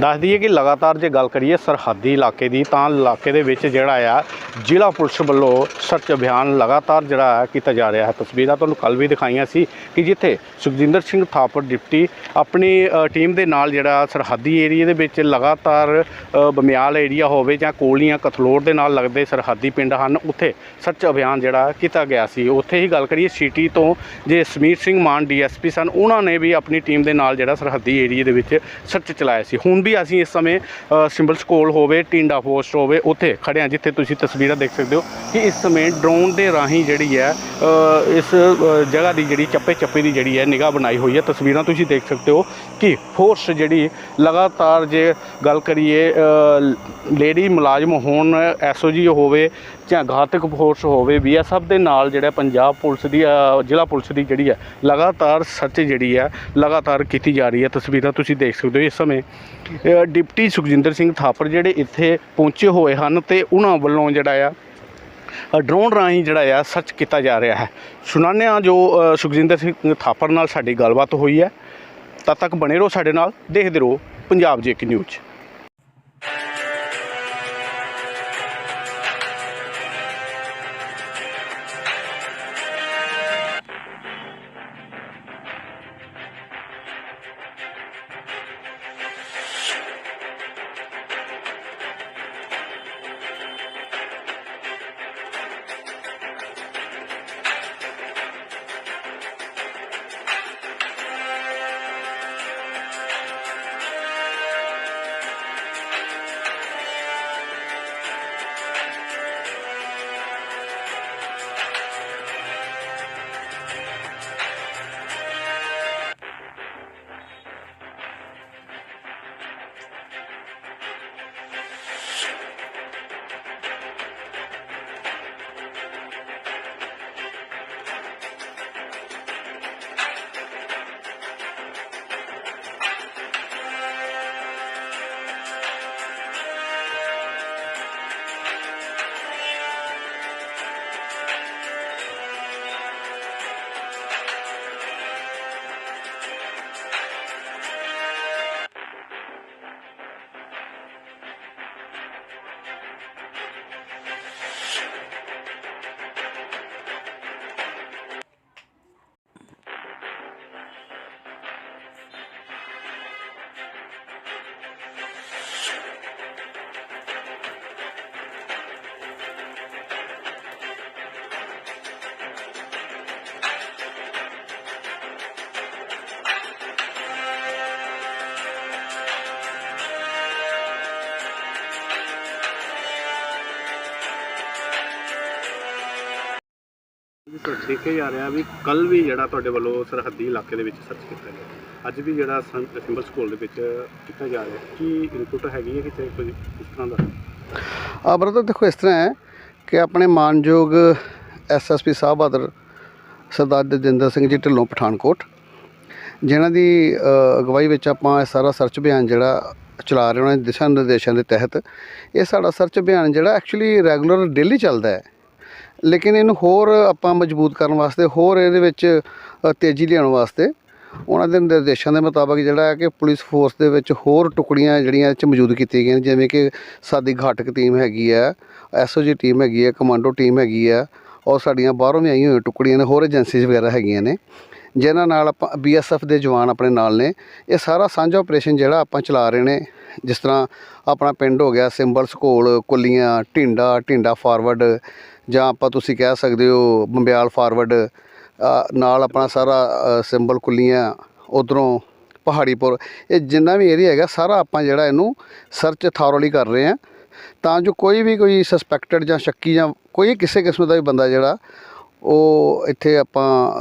ਦੱਸ ਦਈਏ ਕਿ ਲਗਾਤਾਰ ਜੇ ਗੱਲ ਕਰੀਏ ਸਰਹੱਦੀ ਇਲਾਕੇ ਦੀ, ਤਾਂ ਇਲਾਕੇ ਦੇ ਵਿੱਚ ਜਿਹੜਾ ਆ, ਜ਼ਿਲ੍ਹਾ ਪੁਲਿਸ ਵੱਲੋਂ ਸਰਚ ਅਭਿਆਨ ਲਗਾਤਾਰ ਜਿਹੜਾ ਕੀਤਾ ਜਾ ਰਿਹਾ ਹੈ। ਤਸਵੀਰਾਂ ਤੁਹਾਨੂੰ ਕੱਲ ਵੀ ਦਿਖਾਈਆਂ ਸੀ ਕਿ ਜਿੱਥੇ ਸੁਖਜਿੰਦਰ ਸਿੰਘ ਥਾਪਰ ਡਿਪਟੀ ਆਪਣੀ ਟੀਮ ਦੇ ਨਾਲ ਜਿਹੜਾ ਸਰਹੱਦੀ ਏਰੀਆ ਦੇ ਵਿੱਚ ਲਗਾਤਾਰ ਬਮਿਆਲ ਏਰੀਆ ਹੋਵੇ ਜਾਂ ਕੋਲੀਆਂ ਕਥਲੋੜ ਦੇ ਨਾਲ ਲੱਗਦੇ ਸਰਹੱਦੀ ਪਿੰਡ ਹਨ, ਉੱਥੇ ਸਰਚ ਅਭਿਆਨ ਜਿਹੜਾ ਕੀਤਾ ਗਿਆ ਸੀ। ਉੱਥੇ ਹੀ ਗੱਲ ਕਰੀਏ ਸਿਟੀ ਤੋਂ ਜੇ ਸਮੀਰ ਸਿੰਘ ਮਾਨ ਡੀਐਸਪੀ ਸਨ, ਉਹਨਾਂ ਨੇ ਵੀ ਆਪਣੀ ਟੀਮ ਦੇ ਨਾਲ ਜਿਹੜਾ ਸਰਹੱਦੀ ਏਰੀਆ ਦੇ ਵਿੱਚ ਸਰਚ ਚਲਾਇਆ ਸੀ। ਹੁਣ ਵੀ ਅਸੀਂ ਇਸ ਸਮੇਂ ਅ, ਸਿੰਬਲ ਸਕੋਲ ਹੋਵੇ ਟਿੰਡਾ ਪੋਸਟ ਹੋਵੇ ਉੱਥੇ ਖੜੇ ਹਾਂ ਜਿੱਥੇ ਤੁਸੀਂ ਤਸਵੀਰਾਂ ਦੇਖ ਸਕਦੇ ਹੋ ਕਿ ਇਸ ਸਮੇਂ ਡਰੋਨ ਦੇ ਰਾਹੀਂ ਜਿਹੜੀ ਹੈ ਇਸ ਜਗ੍ਹਾ ਦੀ ਜਿਹੜੀ ਚੱਪੇ ਚੱਪੇ ਦੀ ਜਿਹੜੀ ਹੈ ਨਿਗਾਹ ਬਣਾਈ ਹੋਈ ਹੈ। ਤਸਵੀਰਾਂ ਤੁਸੀਂ ਦੇਖ ਸਕਦੇ ਹੋ ਕਿ ਫੋਰਸ ਜਿਹੜੀ ਲਗਾਤਾਰ ਜੇ ਗੱਲ ਕਰੀਏ ਲੇਡੀ ਮੁਲਾਜ਼ਮ ਹੋਣ ਐਸਓਜੀ ਹੋਵੇ ਜਾਂ ਘਾਤਕ ਫੋਰਸ ਹੋਵੇ ਵੀ ਇਹ ਸਭ ਦੇ ਨਾਲ ਜਿਹੜਾ ਪੰਜਾਬ ਪੁਲਿਸ ਦੀ ਜ਼ਿਲ੍ਹਾ ਪੁਲਿਸ ਦੀ ਜਿਹੜੀ ਹੈ, ਲਗਾਤਾਰ ਸਰਚ ਜਿਹੜੀ ਹੈ, ਲਗਾਤਾਰ ਕੀਤੀ ਜਾ ਰਹੀ ਹੈ। ਤਸਵੀਰਾਂ ਤੁਸੀਂ ਦੇਖ ਸਕਦੇ ਹੋ ਇਸ ਸਮੇਂ। ਡਿਪਟੀ ਸੁਖਜਿੰਦਰ ਸਿੰਘ ਥਾਪਰ ਜਿਹੜੇ ਇੱਥੇ ਪਹੁੰਚੇ ਹੋਏ ਹਨ ਤੇ ਉਹਨਾਂ ਵੱਲੋਂ ਜਿਹੜਾ ਆ ਡਰੋਨ ਰਾਹੀਂ ਜਿਹੜਾ ਆ ਸਰਚ ਕੀਤਾ ਜਾ ਰਿਹਾ ਹੈ। ਸੁਣਾਉਂਦੇ ਹਾਂ ਜੋ ਸੁਖਜਿੰਦਰ ਸਿੰਘ ਥਾਪਰ ਨਾਲ ਸਾਡੀ ਗੱਲਬਾਤ ਹੋਈ ਹੈ। ਤਦ ਤੱਕ ਬਣੇ ਰਹੋ ਸਾਡੇ ਨਾਲ। ਦੇਖਦੇ ਰਹੋ ਪੰਜਾਬ ਜੇਕ ਨਿਊਜ਼ ਦੇਖਿਆ ਜਾ ਰਿਹਾ ਵੀ ਕੱਲ ਵੀ ਜਿਹੜਾ ਤੁਹਾਡੇ ਵੱਲੋਂ ਸਰਹੱਦੀ ਇਲਾਕੇ ਦੇ ਵਿੱਚ ਸਰਚ ਕੀਤਾ ਗਿਆ। ਅੱਜ ਵੀ ਜਿਹੜਾ ਸਿੰਬਲ ਸਕੂਲ ਦੇ ਵਿੱਚ ਕੀਤਾ ਜਾ ਰਿਹਾ। ਕੀ ਇਨਪੁਟ ਹੈਗੀ ਹੈ ਕਿ ਕੋਈ ਇਸ ਤਰ੍ਹਾਂ ਦਾ? ਆ ਬ੍ਰਦਰ ਦੇਖੋ ਇਸ ਤਰ੍ਹਾਂ ਹੈ ਕਿ ਆਪਣੇ ਮਾਨਯੋਗ ਐਸਐਸਪੀ ਸਾਹਿਬ ਬਹਾਦਰ ਸਰਦਾਰ ਦਜਿੰਦਰ ਸਿੰਘ ਜੀ ਢਿੱਲੋਂ ਪਠਾਨਕੋਟ, ਜਿਨ੍ਹਾਂ ਦੀ ਅਗਵਾਈ ਵਿੱਚ ਆਪਾਂ ਇਹ ਸਾਰਾ ਸਰਚ ਅਭਿਆਨ ਜਿਹੜਾ ਚਲਾ ਰਹੇ ਉਹਨਾਂ ਦੇ ਦਿਸ਼ਾ ਨਿਰਦੇਸ਼ਾਂ ਦੇ ਤਹਿਤ, ਇਹ ਸਾਡਾ ਸਰਚ ਅਭਿਆਨ ਜਿਹੜਾ ਐਕਚੁਅਲੀ ਰੈਗੂਲਰ ਡੇਲੀ ਚੱਲਦਾ ਹੈ। ਲੇਕਿਨ ਇਹਨੂੰ ਹੋਰ ਆਪਾਂ ਮਜ਼ਬੂਤ ਕਰਨ ਵਾਸਤੇ ਹੋਰ ਇਹਦੇ ਵਿੱਚ ਤੇਜ਼ੀ ਲਿਆਉਣ ਵਾਸਤੇ ਉਹਨਾਂ ਦੇ ਨਿਰਦੇਸ਼ਾਂ ਦੇ ਮੁਤਾਬਕ ਜਿਹੜਾ ਹੈ ਕਿ ਪੁਲਿਸ ਫੋਰਸ ਦੇ ਵਿੱਚ ਹੋਰ ਟੁਕੜੀਆਂ ਜਿਹੜੀਆਂ ਇਹ 'ਚ ਮੌਜੂਦ ਕੀਤੀਆਂ ਗਈਆਂ ਨੇ, ਜਿਵੇਂ ਕਿ ਸਾਡੀ ਘਾਟਕ ਟੀਮ ਹੈਗੀ ਹੈ ਐਸਓਜੀ ਟੀਮ ਹੈਗੀ ਹੈ ਕਮਾਂਡੋ ਟੀਮ ਹੈਗੀ ਹੈ ਔਰ ਸਾਡੀਆਂ ਬਾਹਰੋਂ ਵੀ ਆਈਆਂ ਹੋਈਆਂ ਟੁਕੜੀਆਂ ਨੇ ਹੋਰ ਏਜੰਸੀਜ਼ ਵਗੈਰਾ ਹੈਗੀਆਂ ਨੇ। ਜਿਨ੍ਹਾਂ ਨਾਲ ਆਪਾਂ ਬੀਐਸਐਫ ਦੇ ਜਵਾਨ ਆਪਣੇ ਨਾਲ ਨੇ। ਇਹ ਸਾਰਾ ਸਾਂਝਾ ਆਪਰੇਸ਼ਨ ਜਿਹੜਾ ਆਪਾਂ ਚਲਾ ਰਹੇ ਨੇ, ਜਿਸ ਤਰ੍ਹਾਂ ਆਪਣਾ ਪਿੰਡ ਹੋ ਗਿਆ ਸਿੰਬਲ ਸਕੋਲ ਕੁੱਲੀਆਂ, ਢਿੰਡਾ ਢਿੰਡਾ ਫਾਰਵਰਡ ਜਾਂ ਆਪਾਂ ਤੁਸੀਂ ਕਹਿ ਸਕਦੇ ਹੋ ਬੰਬਿਆਲ ਫਾਰਵਰਡ ਨਾਲ ਆਪਣਾ ਸਾਰਾ ਸਿੰਬਲ ਕੁੱਲੀਆਂ, ਉਧਰੋਂ ਪਹਾੜੀਪੁਰ, ਇਹ ਜਿੰਨਾ ਵੀ ਏਰੀਆ ਹੈਗਾ, ਸਾਰਾ ਆਪਾਂ ਜਿਹੜਾ ਇਹਨੂੰ ਸਰਚ ਥਾਰੋਲੀ ਕਰ ਰਹੇ ਹਾਂ। ਤਾਂ ਜੋ ਕੋਈ ਵੀ ਕੋਈ ਸਸਪੈਕਟਡ ਜਾਂ ਸ਼ੱਕੀ ਜਾਂ ਕੋਈ ਕਿਸੇ ਕਿਸਮ ਦਾ ਵੀ ਬੰਦਾ ਜਿਹੜਾ, ਉਹ ਇੱਥੇ ਆਪਾਂ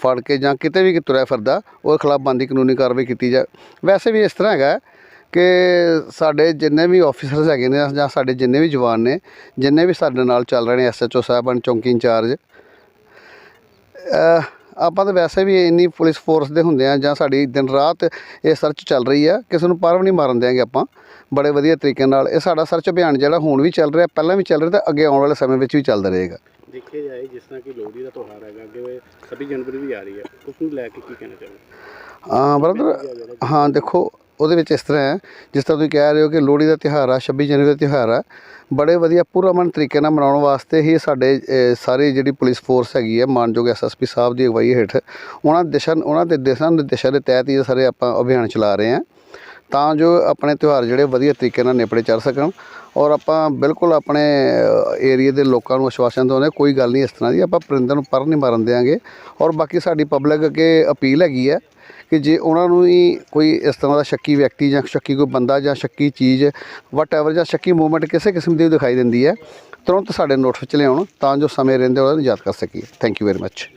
ਫੜ ਕੇ ਜਾਂ ਕਿਤੇ ਵੀ ਤੁਰਿਆ ਫਿਰਦਾ, ਉਹਦੇ ਖਿਲਾਫ ਬੰਦੀ ਕਾਨੂੰਨੀ ਕਾਰਵਾਈ ਕੀਤੀ ਜਾ ਵੈਸੇ ਵੀ ਇਸ ਤਰ੍ਹਾਂ ਹੈਗਾ ਕਿ ਸਾਡੇ ਜਿੰਨੇ ਵੀ ਆਫੀਸਰਸ ਹੈਗੇ ਨੇ ਜਾਂ ਸਾਡੇ ਜਿੰਨੇ ਵੀ ਜਵਾਨ ਨੇ, ਜਿੰਨੇ ਵੀ ਸਾਡੇ ਨਾਲ ਚੱਲ ਰਹੇ ਨੇ ਐਸਐਚਓ ਸਾਹਿਬਾਨ ਚੌਂਕੀ ਇੰਚਾਰਜ ਆਪਾਂ ਤਾਂ ਵੈਸੇ ਵੀ ਇੰਨੀ ਪੁਲਿਸ ਫੋਰਸ ਦੇ ਹੁੰਦੇ ਆ ਜਾਂ ਸਾਡੀ ਦਿਨ ਰਾਤ ਇਹ ਸਰਚ ਚੱਲ ਰਹੀ ਆ ਕਿਸੇ ਨੂੰ ਪਰਵ ਨਹੀਂ ਮਾਰਨ ਦਿਆਂਗੇ ਆਪਾਂ, ਬੜੇ ਵਧੀਆ ਤਰੀਕੇ ਨਾਲ। ਇਹ ਸਾਡਾ ਸਰਚ ਅਭਿਆਨ ਜਿਹੜਾ ਹੁਣ ਵੀ ਚੱਲ ਰਿਹਾ, ਪਹਿਲਾਂ ਵੀ ਚੱਲ ਰਿਹਾ ਤੇ ਅੱਗੇ ਆਉਣ ਵਾਲੇ ਸਮੇਂ ਵਿੱਚ ਵੀ ਚੱਲਦਾ ਰਹੇਗਾ। ਦੇਖਿਆ ਜਾਏ ਜਿਸ ਤਰ੍ਹਾਂ ਕਿ ਲੋਹੜੀ ਦਾ ਤਿਉਹਾਰ ਹੈਗਾ, ਅੱਗੇ 26 ਜਨਵਰੀ ਵੀ ਆ ਰਹੀ ਹੈ। ਉਸ ਨੂੰ ਲੈ ਕੇ ਕੀ ਕਹਿਣਾ ਚਾਹੋਗੇ? ਹਾਂ, ਬ੍ਰਦਰ, ਹਾਂ, ਦੇਖੋ, ਉਹਦੇ ਵਿੱਚ ਇਸ ਤਰ੍ਹਾਂ ਹੈ, ਜਿਸ ਤਰ੍ਹਾਂ ਤੁਸੀਂ ਕਹਿ ਰਹੇ ਹੋ ਕਿ ਲੋਹੜੀ ਦਾ ਤਿਉਹਾਰ ਆ 26 ਜਨਵਰੀ ਦਾ ਤਿਉਹਾਰ ਆ, ਬੜੇ ਵਧੀਆ ਪੂਰਾ ਮਨ ਤਰੀਕੇ ਨਾਲ ਮਨਾਉਣ ਵਾਸਤੇ ਹੀ ਸਾਡੇ ਸਾਰੀ ਜਿਹੜੀ ਪੁਲਿਸ ਫੋਰਸ ਹੈਗੀ ਹੈ, ਮਾਨਯੋਗ ਐਸਐਸਪੀ ਸਾਹਿਬ ਦੀ ਅਗਵਾਈ ਹੇਠ, ਉਹਨਾਂ ਦਿਸ਼ਾ, ਉਹਨਾਂ ਦੇ ਦਿਸ਼ਾ ਨਿਰਦੇਸ਼ਾਂ ਦੇ ਤਹਿਤ ਹੀ ਇਹ ਸਾਰੇ ਆਪਾਂ ਅਭਿਆਨ ਚਲਾ ਰਹੇ ਹਾਂ। ਤਾਂ ਜੋ ਆਪਣੇ ਤਿਉਹਾਰ ਜਿਹੜੇ ਵਧੀਆ ਤਰੀਕੇ ਨਾਲ ਨੇਪੜੇ ਚੜ ਸਕਣ ਔਰ ਆਪਾਂ ਬਿਲਕੁਲ ਆਪਣੇ ਏਰੀਆ ਦੇ ਲੋਕਾਂ ਨੂੰ ਆਸ਼ਵਾਸਨ ਦਿੰਦੇ ਕੋਈ ਗੱਲ ਨਹੀਂ ਇਸ ਤਰ੍ਹਾਂ ਦੀ, ਆਪਾਂ ਪਰਿੰਦਰ ਨੂੰ ਪਰ ਨਹੀਂ ਮਾਰਨ ਦਿਆਂਗੇ। ਔਰ ਬਾਕੀ ਸਾਡੀ ਪਬਲਿਕ ਅੱਗੇ ਅਪੀਲ ਹੈਗੀ ਹੈ ਕਿ ਜੇ ਉਹਨਾਂ ਨੂੰ ਹੀ ਕੋਈ ਇਸ ਤਰ੍ਹਾਂ ਦਾ ਸ਼ੱਕੀ ਵਿਅਕਤੀ ਜਾਂ ਸ਼ੱਕੀ ਕੋਈ ਬੰਦਾ ਜਾਂ ਸ਼ੱਕੀ ਚੀਜ਼ ਵਟ ਜਾਂ ਸ਼ੱਕੀ ਮੂਵਮੈਂਟ ਕਿਸੇ ਕਿਸਮ ਦੀ ਦਿਖਾਈ ਦਿੰਦੀ ਹੈ, ਤੁਰੰਤ ਸਾਡੇ ਨੋਟਿਸ ਵਿੱਚ ਲਿਆਉਣ ਤਾਂ ਜੋ ਸਮੇਂ ਰਹਿੰਦੇ ਉਹਨਾਂ ਨੂੰ ਯਾਦ ਕਰ ਸਕੀਏ। Thank you very much